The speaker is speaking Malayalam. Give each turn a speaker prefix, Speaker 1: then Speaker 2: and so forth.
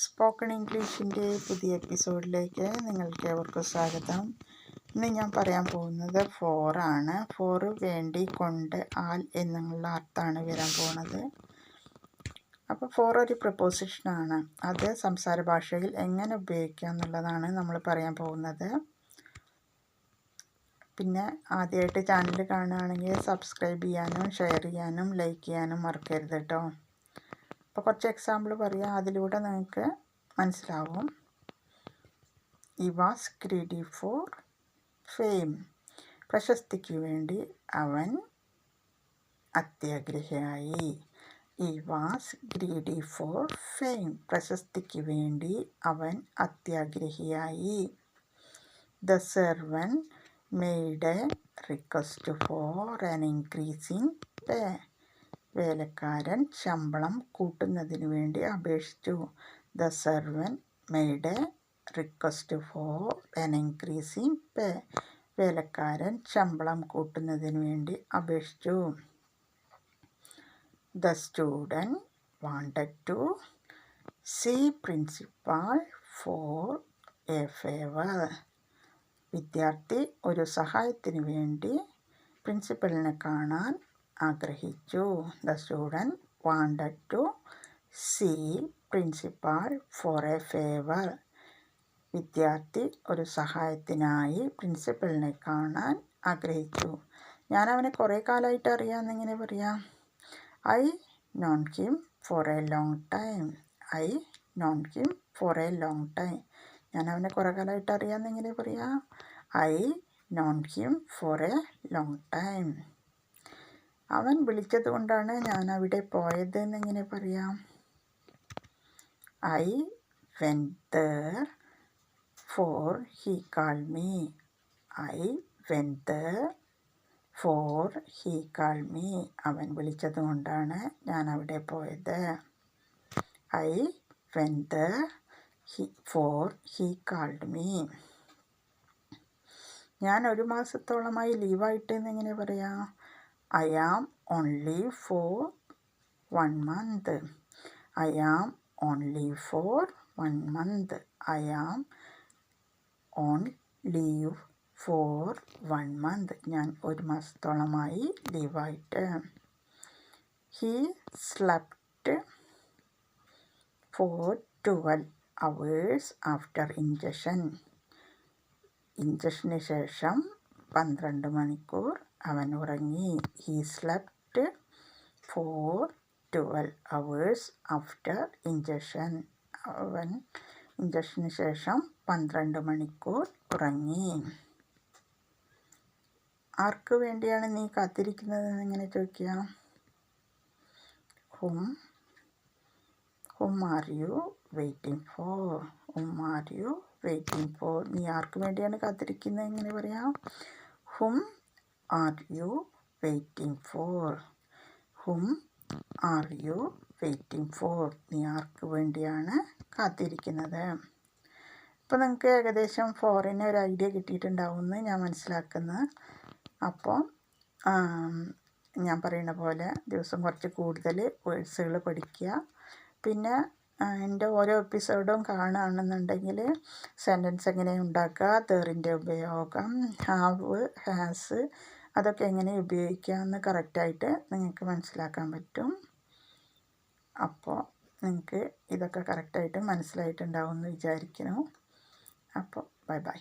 Speaker 1: സ്പോക്കൺ ഇംഗ്ലീഷിന്റെ പുതിയ എപ്പിസോഡിലേക്ക് നിങ്ങൾക്ക് ഏവർക്കും സ്വാഗതം. ഇന്ന് ഞാൻ പറയാൻ പോകുന്നത് ഫോറാണ് ഫോറ് വേണ്ടി കൊണ്ട് ആൽ എന്നുള്ള അർത്ഥമാണ് വരാൻ പോകുന്നത് അപ്പോൾ ഫോർ ഒരു പ്രപ്പോസിഷനാണ് അത് സംസാര ഭാഷയിൽ എങ്ങനെ ഉപയോഗിക്കാം എന്നുള്ളതാണ് നമ്മൾ പറയാൻ പോകുന്നത്. പിന്നെ ആദ്യമായിട്ട് ചാനൽ കാണുകയാണെങ്കിൽ സബ്സ്ക്രൈബ് ചെയ്യാനും ഷെയർ ചെയ്യാനും ലൈക്ക് ചെയ്യാനും മറക്കരുത് കേട്ടോ അപ്പോൾ കുറച്ച് എക്സാമ്പിൾ പറയാം. അതിലൂടെ നിങ്ങൾക്ക് മനസ്സിലാവും. He was greedy for fame പ്രശസ്തിക്ക് വേണ്ടി അവൻ അത്യാഗ്രഹിയായി. He was greedy for fame പ്രശസ്തിക്ക് വേണ്ടി അവൻ അത്യാഗ്രഹിയായി. The servant made a request for an increasing pay വേലക്കാരൻ ശമ്പളം കൂട്ടുന്നതിന് വേണ്ടി അപേക്ഷിച്ചു. The servant made a request for an increase in pay. വേലക്കാരൻ ശമ്പളം കൂട്ടുന്നതിന് വേണ്ടി അപേക്ഷിച്ചു. The student wanted to see principal for a favour. വിദ്യാർത്ഥി ഒരു സഹായത്തിന് വേണ്ടി പ്രിൻസിപ്പലിനെ കാണാൻ ആഗ്രഹിച്ചു. The student wanted to see principal for a favour വിദ്യാർത്ഥി ഒരു സഹായത്തിനായി പ്രിൻസിപ്പലിനെ കാണാൻ ആഗ്രഹിച്ചു. ഞാൻ അവനെ കുറേ കാലമായിട്ട് അറിയാമെന്നിങ്ങനെ പറയാം. I known him for a long time I known him for a long time ഞാൻ അവനെ കുറേ കാലമായിട്ട് അറിയാമെന്നിങ്ങനെ പറയാം. I known him for a long time അവൻ വിളിച്ചത് കൊണ്ടാണ് ഞാൻ അവിടെ പോയത് എന്നെങ്ങനെ പറയാം. I went there for he call me. I went there for he call me. അവൻ വിളിച്ചത് കൊണ്ടാണ് ഞാൻ അവിടെ പോയത്. I went there he for he called me. ഞാൻ ഒരു മാസത്തോളമായി ലീവായിട്ട് എന്നെങ്ങനെ പറയാം. I am only for one month. I am only for one month. I am on leave for one month ഞാൻ ഒരു മാസത്തോളമായി ലീവായിട്ട് he slept for twelve hours after injection injection ശേഷം പന്ത്രണ്ട് മണിക്കൂർ അവൻ ഉറങ്ങി he slept for twelve hours after injection അവൻ ഇഞ്ചക്ഷന് ശേഷം പന്ത്രണ്ട് മണിക്കൂർ ഉറങ്ങി. ആർക്ക് വേണ്ടിയാണ് നീ കാത്തിരിക്കുന്നതെന്ന് ഇങ്ങനെ ചോദിക്കുക? ഹും ഹും are you waiting for? Hmm are you waiting for? നീ ആർക്ക് വേണ്ടിയാണ് കാത്തിരിക്കുന്നത് എങ്ങനെ പറയാം? ഹും are you waiting for hmm are you waiting for നീ ആർക്ക് വേണ്ടിയാണ് കാത്തിരിക്കുന്നത്. ഇപ്പോൾ നിങ്ങൾക്ക് ഏകദേശം ഫോറിന് ഒരു ഐഡിയ കിട്ടിയിട്ടുണ്ടാവുമെന്ന് ഞാൻ മനസ്സിലാക്കുന്നത് അപ്പോൾ ഞാൻ പറയുന്ന പോലെ ദിവസം കുറച്ച് കൂടുതൽ വേഴ്സുകൾ പഠിക്കുക. പിന്നെ എന്റെ ഓരോ എപ്പിസോഡും കാണുകയാണെന്നുണ്ടെങ്കിൽ സെന്റൻസ് എങ്ങനെ ഉണ്ടാക്കുക തേറിന്റെ ഉപയോഗം ഹാവ് ഹാസ് അതൊക്കെ എങ്ങനെ ഉപയോഗിക്കാമെന്ന് കറക്റ്റായിട്ട് നിങ്ങൾക്ക് മനസ്സിലാക്കാൻ പറ്റും. അപ്പോൾ നിങ്ങൾക്ക് ഇതൊക്കെ കറക്റ്റായിട്ട് മനസ്സിലായിട്ടുണ്ടാവും എന്ന് വിചാരിക്കുന്നു. അപ്പോൾ ബൈ ബൈ.